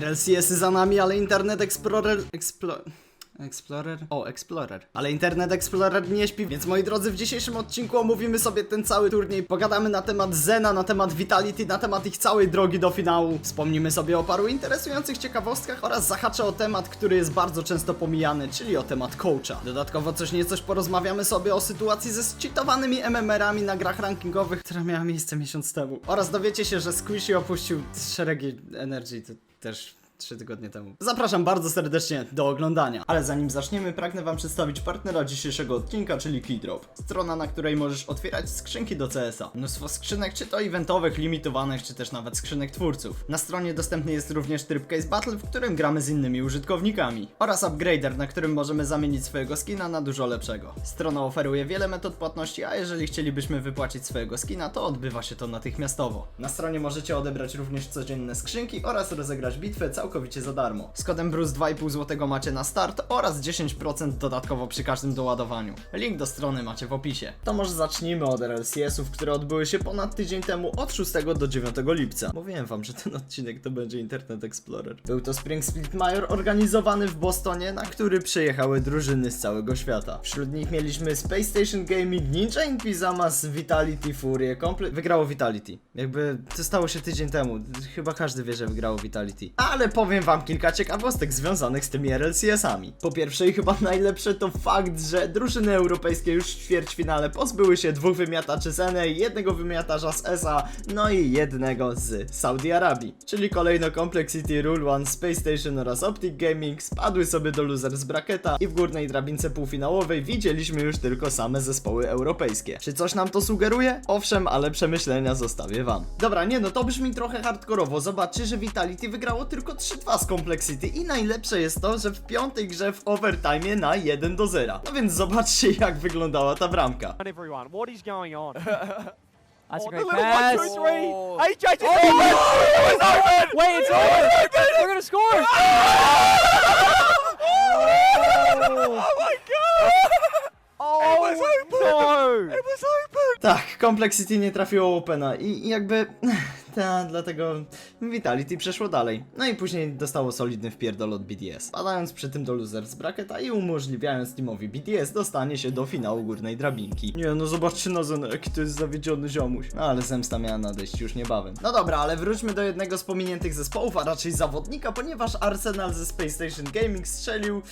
RLCS za nami, ale Internet Explorer... Explo... Explorer? O, Explorer. Ale Internet Explorer nie śpi, więc moi drodzy, w dzisiejszym odcinku omówimy sobie ten cały turniej. Pogadamy na temat Zena, na temat Vitality, na temat ich całej drogi do finału. Wspomnimy sobie o paru interesujących ciekawostkach oraz zahaczę o temat, który jest bardzo często pomijany, czyli o temat coacha. Dodatkowo coś niecoś porozmawiamy sobie o sytuacji ze zcheatowanymi MMR-ami na grach rankingowych, która miała miejsce miesiąc temu. Oraz dowiecie się, że Squishy opuścił szeregi Energy, też trzy tygodnie temu. Zapraszam bardzo serdecznie do oglądania. Ale zanim zaczniemy, pragnę Wam przedstawić partnera dzisiejszego odcinka, czyli Keydrop. Strona, na której możesz otwierać skrzynki do CS-a. Mnóstwo skrzynek, czy to eventowych, limitowanych, czy też nawet skrzynek twórców. Na stronie dostępny jest również tryb Case Battle, w którym gramy z innymi użytkownikami. Oraz Upgrader, na którym możemy zamienić swojego skina na dużo lepszego. Strona oferuje wiele metod płatności, a jeżeli chcielibyśmy wypłacić swojego skina, to odbywa się to natychmiastowo. Na stronie możecie odebrać również codzienne skrzynki oraz rozegrać bitwę całkowicie za darmo. Z kodem BRUCE 2,5 zł macie na start oraz 10% dodatkowo przy każdym doładowaniu. Link do strony macie w opisie. To może zacznijmy od RLCS-ów, które odbyły się ponad tydzień temu od 6 do 9 lipca. Mówiłem wam, że ten odcinek to będzie Internet Explorer. Był to Spring Split Major organizowany w Bostonie, na który przyjechały drużyny z całego świata. Wśród nich mieliśmy Space Station Gaming, Ninja in Pyjamas, Vitality, Fury, Komple... Wygrało Vitality. Jakby to stało się tydzień temu. Chyba każdy wie, że wygrało Vitality. Ale powiem wam kilka ciekawostek związanych z tymi RLCS-ami. Po pierwsze i chyba najlepsze to fakt, że drużyny europejskie już w ćwierćfinale pozbyły się dwóch wymiataczy z NA, jednego wymiatarza z ESA, no i jednego z Saudi Arabii. Czyli kolejno Complexity, Rule One, Space Station oraz Optic Gaming spadły sobie do loser z bracketa i w górnej drabince półfinałowej widzieliśmy już tylko same zespoły europejskie. Czy coś nam to sugeruje? Owszem, ale przemyślenia zostawię wam. Dobra, nie no, to brzmi trochę hardkorowo. Zobaczcie, że Vitality wygrało tylko 3-2 z Complexity i najlepsze jest to, że w piątej grze w overtime na 1 do 0. No więc zobaczcie jak wyglądała ta bramka. on everyone. What is going on? That's Oh, a the great little pass. one, two, three. Oh. AJ just Oh, open. no! It was open. Wait, it's over. We're gonna score. Oh my god! Oh It was open. no! It was open. Tak, Complexity nie trafiło Opena i i jakby... Ta, dlatego Vitality przeszło dalej. No i później dostało solidny wpierdol od BDS. Padając przy tym do loser z bracketa i umożliwiając teamowi BDS dostanie się do finału górnej drabinki. Nie no, zobaczcie na Zen, jaki to jest zawiedziony ziomuś. No ale zemsta miała nadejść już niebawem. No dobra, ale wróćmy do jednego z pominiętych zespołów, a raczej zawodnika, ponieważ Arsenal ze Space Station Gaming strzelił...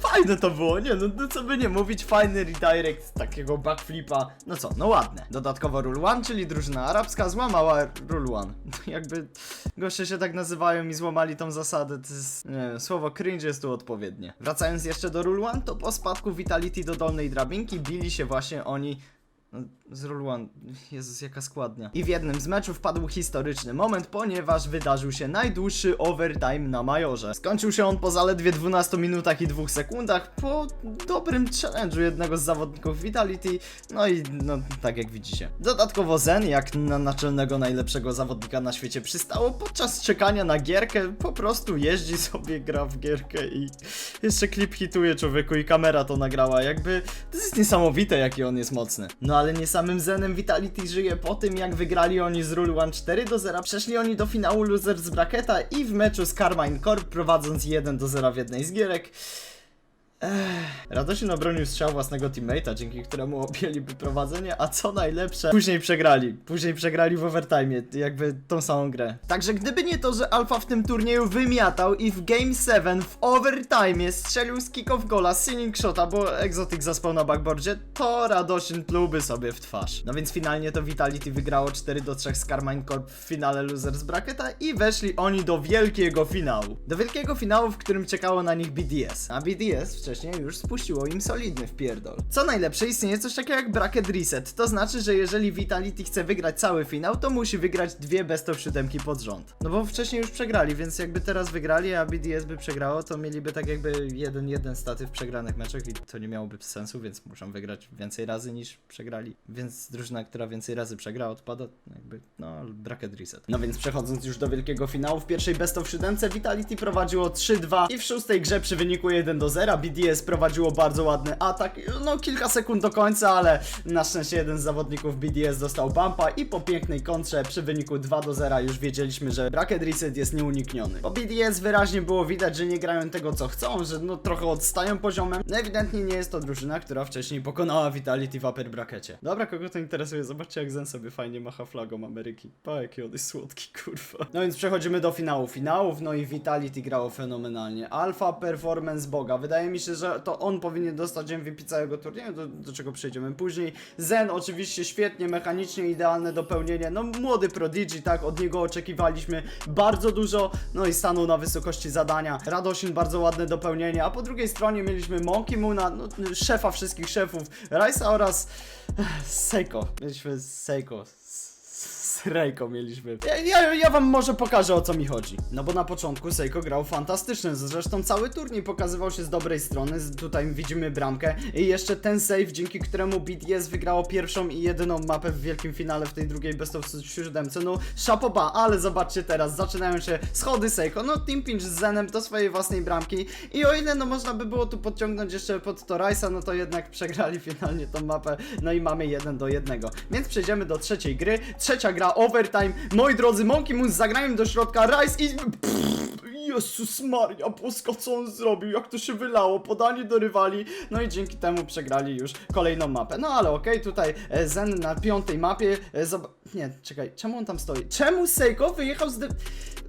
Fajne to było, nie no, no co by nie mówić, fajny redirect takiego backflipa. No co, no ładne. Dodatkowo Rule One, czyli drużyna arabska, złamała Rule One. Jakby goście się tak nazywają i złamali tą zasadę, to jest, nie wiem, słowo cringe jest tu odpowiednie. Wracając jeszcze do Rule One, to po spadku Vitality do dolnej drabinki bili się właśnie oni z Rule One. Jezus, jaka składnia. I w jednym z meczów padł historyczny moment, ponieważ wydarzył się najdłuższy overtime na Majorze. Skończył się on po zaledwie 12 minutach i 2 sekundach po dobrym challenge'u jednego z zawodników Vitality. No i no, tak jak widzicie. Dodatkowo Zen, jak na naczelnego najlepszego zawodnika na świecie przystało, podczas czekania na gierkę po prostu jeździ sobie, gra w gierkę i jeszcze klip hituje człowieku i kamera to nagrała. Jakby to jest niesamowite, jaki on jest mocny. No ale nie samym Zenem Vitality żyje po tym, jak wygrali oni z Rule One 4 do 0, przeszli oni do finału loser z bracketa i w meczu z Carmine Corp prowadząc 1 do 0 w jednej z gierek. Ech, Radosin obronił strzał własnego teammate'a, dzięki któremu objęliby prowadzenie, a co najlepsze, później przegrali. Później przegrali w overtime, jakby tą samą grę. Także gdyby nie to, że Alfa w tym turnieju wymiatał i w Game 7 w overtime strzelił z kick-off gola, z sinning shota, bo Exotic zaspał na backboardzie, to Radosin plułby sobie w twarz. No więc finalnie to Vitality wygrało 4 do 3 z Carmine Corp w finale Losers Bracketa i weszli oni do wielkiego finału. Do wielkiego finału, w którym czekało na nich BDS. A BDS wcześniej już spuściło im solidny wpierdol. Co najlepsze, istnieje coś takiego jak bracket reset. To znaczy, że jeżeli Vitality chce wygrać cały finał, to musi wygrać dwie best of 7 pod rząd. No bo wcześniej już przegrali, więc jakby teraz wygrali, a BDS by przegrało, to mieliby tak jakby 1-1 staty w przegranych meczach i to nie miałoby sensu, więc muszą wygrać więcej razy niż przegrali. Więc drużyna, która więcej razy przegra, odpada jakby, no, bracket reset. No więc przechodząc już do wielkiego finału, w pierwszej best of 7 Vitality prowadziło 3-2 i w szóstej grze przy wyniku 1-0 BDS BDS prowadziło bardzo ładny atak, no kilka sekund do końca, ale na szczęście jeden z zawodników BDS dostał bumpa i po pięknej kontrze przy wyniku 2 do 0 już wiedzieliśmy, że bracket reset jest nieunikniony. Po BDS wyraźnie było widać, że nie grają tego co chcą, że no trochę odstają poziomem. No ewidentnie nie jest to drużyna, która wcześniej pokonała Vitality w upper brackecie. Dobra, kogo to interesuje? Zobaczcie jak Zen sobie fajnie macha flagą Ameryki. Pa, jaki on jest słodki, kurwa. No więc przechodzimy do finału finałów, no i Vitality grało fenomenalnie. Alpha performance Boga. Wydaje mi się, że to on powinien dostać MVP całego turnieju, do, do czego przejdziemy później. Zen oczywiście świetnie, mechanicznie idealne dopełnienie. No młody Prodigy, tak, od niego oczekiwaliśmy bardzo dużo, no i stanął na wysokości zadania. Radosin bardzo ładne dopełnienie, a po drugiej stronie mieliśmy Monkey Moona, no, szefa wszystkich szefów, Raisa oraz Seiko. Mieliśmy Seiko. Z Rejko mieliśmy. Ja, ja, ja wam może pokażę o co mi chodzi. No bo na początku Seiko grał fantastycznie, zresztą cały turniej pokazywał się z dobrej strony. Z- Tutaj widzimy bramkę i jeszcze ten save, dzięki któremu BDS wygrało pierwszą i jedyną mapę w wielkim finale w tej drugiej best of siódemce. No szapoba, ale zobaczcie teraz, zaczynają się schody Seiko. No Team Pinch z Zenem do swojej własnej bramki i o ile no można by było tu podciągnąć jeszcze pod to Rice'a, no to jednak przegrali finalnie tą mapę. No i mamy jeden do jednego. Więc przejdziemy do trzeciej gry. Trzecia gra overtime. Moi drodzy, Monkey Moon zagrają do środka Rice i... Jezus Maria, Bosko, co on zrobił? Jak to się wylało? Podanie do rywali. No i dzięki temu przegrali już kolejną mapę. No ale okej, tutaj e, Zen na piątej mapie. E, nie, czekaj, czemu on tam stoi? Czemu Seiko wyjechał z... De-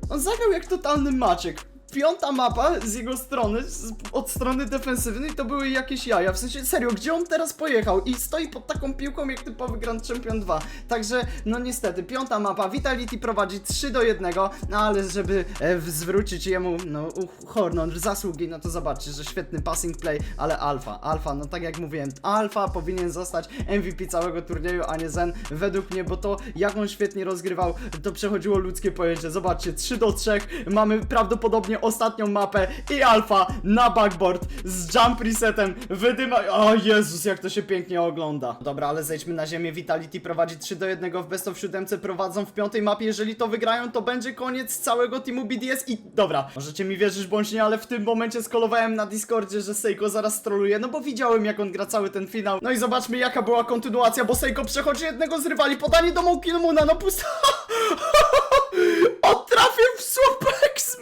on zagrał jak totalny Maciek. Piąta mapa z jego strony, z, od strony defensywnej, to były jakieś jaja. W sensie, serio, gdzie on teraz pojechał? I stoi pod taką piłką jak typowy Grand Champion 2. Także, no niestety, piąta mapa, Vitality prowadzi 3 do 1, no ale żeby e, zwrócić jemu, no, u- zasługi, no to zobaczcie, że świetny passing play, ale Alfa, Alfa, no tak jak mówiłem, Alfa powinien zostać MVP całego turnieju, a nie Zen, według mnie, bo to jak on świetnie rozgrywał, to przechodziło ludzkie pojęcie. Zobaczcie, 3 do 3, mamy prawdopodobnie ostatnią mapę i Alfa na backboard z jump resetem wydyma... O Jezus, jak to się pięknie ogląda. Dobra, ale zejdźmy na ziemię, Vitality prowadzi 3 do 1 w best of 7, prowadzą w piątej mapie, jeżeli to wygrają, to będzie koniec całego teamu BDS i dobra, możecie mi wierzyć bądź nie, ale w tym momencie skolowałem na Discordzie, że Seiko zaraz troluje, no bo widziałem jak on gra cały ten finał. No i zobaczmy jaka była kontynuacja, bo Seiko przechodzi jednego z rywali, podanie do Monkilmuna, no pusta... On trafił w słupek z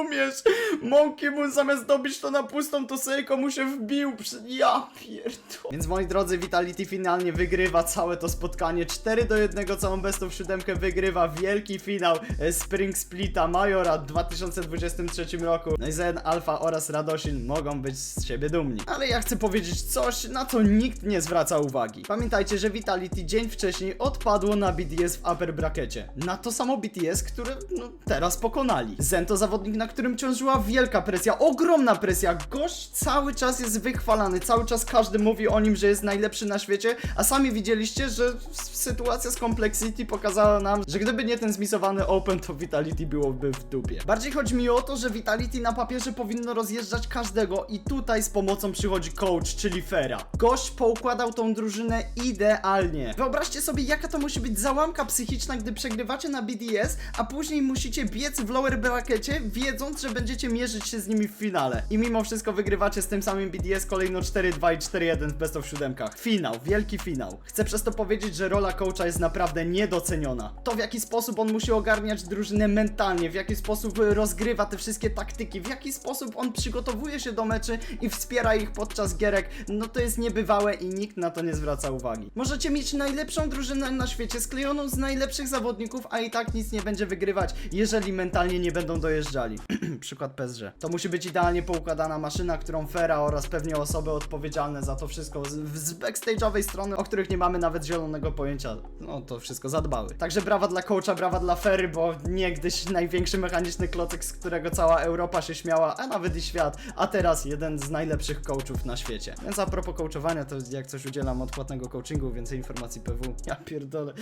rozumiesz? Monkey Moon zamiast dobić to na pustą, to Seiko mu się wbił. Przy... Ja pierdolę. Więc moi drodzy, Vitality finalnie wygrywa całe to spotkanie. 4 do 1 całą best of 7 wygrywa. Wielki finał e, Spring Splita Majora w 2023 roku. No i Zen, Alpha oraz Radosin mogą być z siebie dumni. Ale ja chcę powiedzieć coś, na co nikt nie zwraca uwagi. Pamiętajcie, że Vitality dzień wcześniej odpadło na BDS w upper brackecie. Na to samo BTS, które no, teraz pokonali. Zen to zawodnik, na którym ciążyła wielka presja, ogromna presja. Gość cały czas jest wychwalany, cały czas każdy mówi o nim, że jest najlepszy na świecie, a sami widzieliście, że sytuacja z Complexity pokazała nam, że gdyby nie ten zmisowany Open, to Vitality byłoby w dupie. Bardziej chodzi mi o to, że Vitality na papierze powinno rozjeżdżać każdego i tutaj z pomocą przychodzi coach, czyli Fera. Gość poukładał tą drużynę idealnie. Wyobraźcie sobie, jaka to musi być załamka psychiczna, gdy przegrywacie na BDS, a później musicie biec w lower brackecie, wiedząc, że będziecie mierzyć się z nimi w finale. I mimo wszystko wygrywacie z tym samym BDS kolejno 4-2 i 4-1 w best of siódemkach. Finał, wielki finał. Chcę przez to powiedzieć, że rola coacha jest naprawdę niedoceniona. To w jaki sposób on musi ogarniać drużynę mentalnie, w jaki sposób y, rozgrywa te wszystkie taktyki, w jaki sposób on przygotowuje się do meczy i wspiera ich podczas gierek, no to jest niebywałe i nikt na to nie zwraca uwagi. Możecie mieć najlepszą drużynę na świecie, sklejoną z najlepszych zawodników, a i tak nic nie będzie wygrywać, jeżeli mentalnie nie będą dojeżdżali. Przykład PSG. To musi być idealnie poukładana maszyna, którą Fera oraz pewnie osoby odpowiedzialne za to wszystko z, z backstage'owej strony, o których nie mamy nawet zielonego pojęcia, no to wszystko zadbały. Także brawa dla coacha, brawa dla Fery, bo niegdyś największy mechaniczny klocek, z którego cała Europa się śmiała, a nawet i świat, a teraz jeden z najlepszych coachów na świecie. Więc a propos coachowania, to jak coś udzielam odpłatnego coachingu, więcej informacji PW. Ja pierdolę.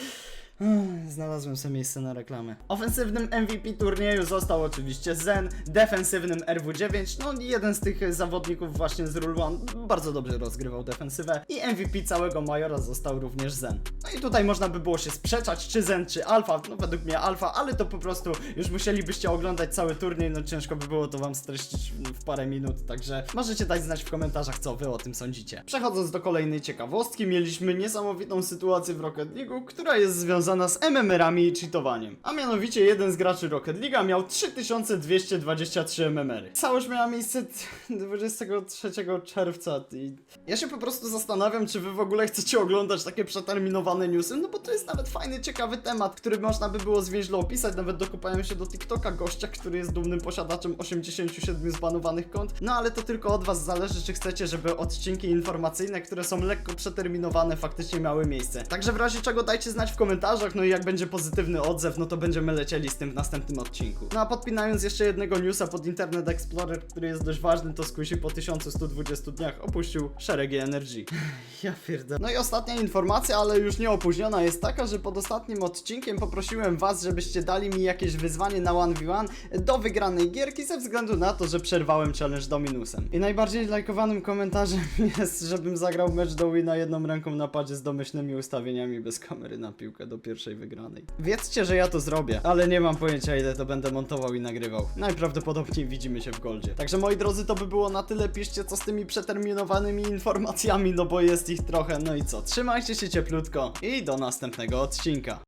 Ech, Znalazłem sobie miejsce na reklamę. Ofensywnym MVP turnieju został oczywiście Zen, defensywnym RW9, no jeden z tych zawodników właśnie z Rule One bardzo dobrze rozgrywał defensywę i MVP całego Majora został również Zen. No i tutaj można by było się sprzeczać, czy Zen, czy Alfa, no według mnie Alfa, ale to po prostu już musielibyście oglądać cały turniej, no ciężko by było to wam streścić w parę minut, także możecie dać znać w komentarzach, co wy o tym sądzicie. Przechodząc do kolejnej ciekawostki, mieliśmy niesamowitą sytuację w Rocket League, która jest związana z MMR-ami i cheatowaniem. A mianowicie jeden z graczy Rocket League'a miał 3223 MMR-y. Całość miała miejsce t- 23 czerwca i ja się po prostu zastanawiam, czy wy w ogóle chcecie oglądać takie przeterminowane newsy, no bo to jest nawet fajny, ciekawy temat, który można by było zwięźle opisać, nawet dokopałem się do TikToka gościa, który jest dumnym posiadaczem 87 zbanowanych kont, no ale to tylko od was zależy, czy chcecie, żeby odcinki informacyjne, które są lekko przeterminowane, faktycznie miały miejsce. Także w razie czego dajcie znać w komentarzach, no i jak będzie pozytywny odzew, no to będziemy lecieli z tym w następnym odcinku. No a podpinając jeszcze jednego newsa pod Internet Explorer, który jest dość ważny, to Squishy po 1120 dniach opuścił szeregi Energy. Ja pierdolę. No i ostatnia informacja, ale już nie opóźniona, jest taka, że pod ostatnim odcinkiem poprosiłem was, żebyście dali mi jakieś wyzwanie na 1v1 do wygranej gierki ze względu na to, że przerwałem challenge Dominusem. I najbardziej lajkowanym komentarzem jest, żebym zagrał mecz do wina jedną ręką na padzie z domyślnymi ustawieniami bez kamery na piłkę do pierwszej wygranej. Wiedzcie, że ja to zrobię, ale nie mam pojęcia ile to będę montował i nagrywał. Najprawdopodobniej widzimy się w Goldzie. Także moi drodzy, to by było na tyle. Piszcie co z tymi przeterminowanymi informacjami, no bo jest ich trochę. No i co? Trzymajcie się cieplutko i do następnego odcinka.